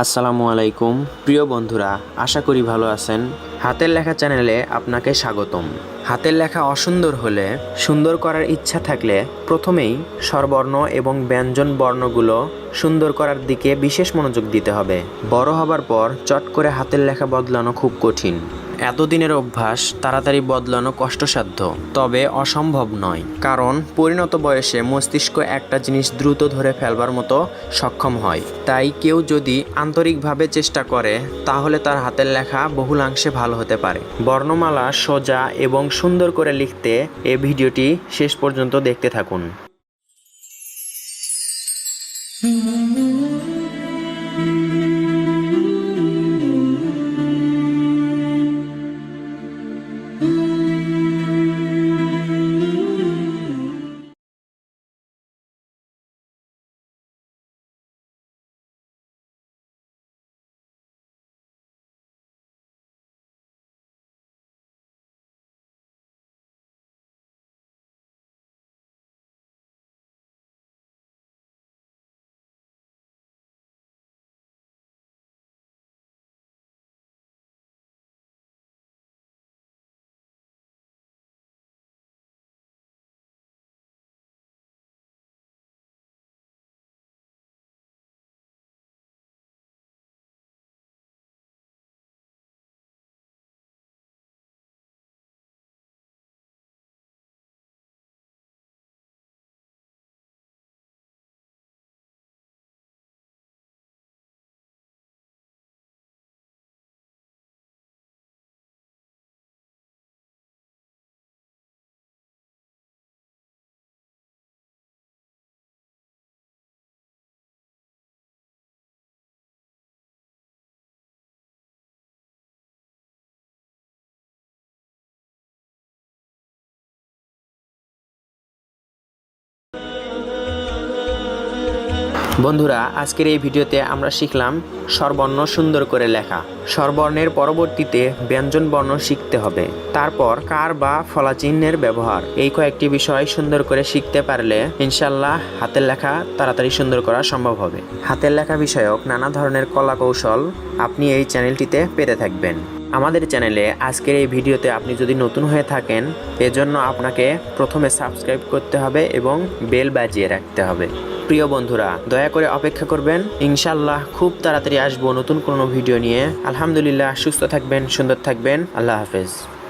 আসসালামু আলাইকুম। প্রিয় বন্ধুরা, আশা করি ভালো আছেন। হাতের লেখা চ্যানেলে আপনাকে স্বাগতম। হাতের লেখা অসুন্দর হলে সুন্দর করার ইচ্ছা থাকলে প্রথমেই স্বরবর্ণ এবং ব্যঞ্জন বর্ণগুলো সুন্দর করার দিকে বিশেষ মনোযোগ দিতে হবে। বড় হবার পর চট করে হাতের লেখা বদলানো খুব কঠিন। এতদিনের অভ্যাস তাড়াতাড়ি বদলানো কষ্টসাধ্য, তবে অসম্ভব নয়, কারণ পরিণত বয়সে মস্তিষ্ক একটা জিনিস দ্রুত ধরে ফেলবার মতো সক্ষম হয়। তাই কেউ যদি আন্তরিকভাবে চেষ্টা করে, তাহলে তার হাতের লেখা বহুলাংশে ভালো হতে পারে। বর্ণমালা সোজা এবং সুন্দর করে লিখতে এ ভিডিওটি শেষ পর্যন্ত দেখতে থাকুন। বন্ধুরা, আজকের এই ভিডিওতে আমরা শিখলাম স্বরবর্ণ সুন্দর করে লেখা। স্বরবর্ণের পরবর্তীতে ব্যঞ্জন বর্ণ শিখতে হবে। তারপর কার বা ফলাচিহ্নের ব্যবহার। এই কয়েকটি বিষয় সুন্দর করে শিখতে পারলে ইনশাল্লাহ হাতের লেখা তাড়াতাড়ি সুন্দর করা সম্ভব হবে। হাতের লেখা বিষয়ক নানা ধরনের কলা কৌশল আপনি এই চ্যানেলটিতে পেতে থাকবেন। আমাদের চ্যানেলে আজকের এই ভিডিওতে আপনি যদি নতুন হয়ে থাকেন, এজন্য আপনাকে প্রথমে সাবস্ক্রাইব করতে হবে এবং বেল বাজিয়ে রাখতে হবে। প্রিয় বন্ধুরা, দয়া করে অপেক্ষা করবেন। ইনশাল্লাহ খুব তাড়াতাড়ি আসব নতুন কোনো ভিডিও নিয়ে। আলহামদুলিল্লাহ, সুস্থ থাকবেন, সুন্দর থাকবেন। আল্লাহ হাফেজ।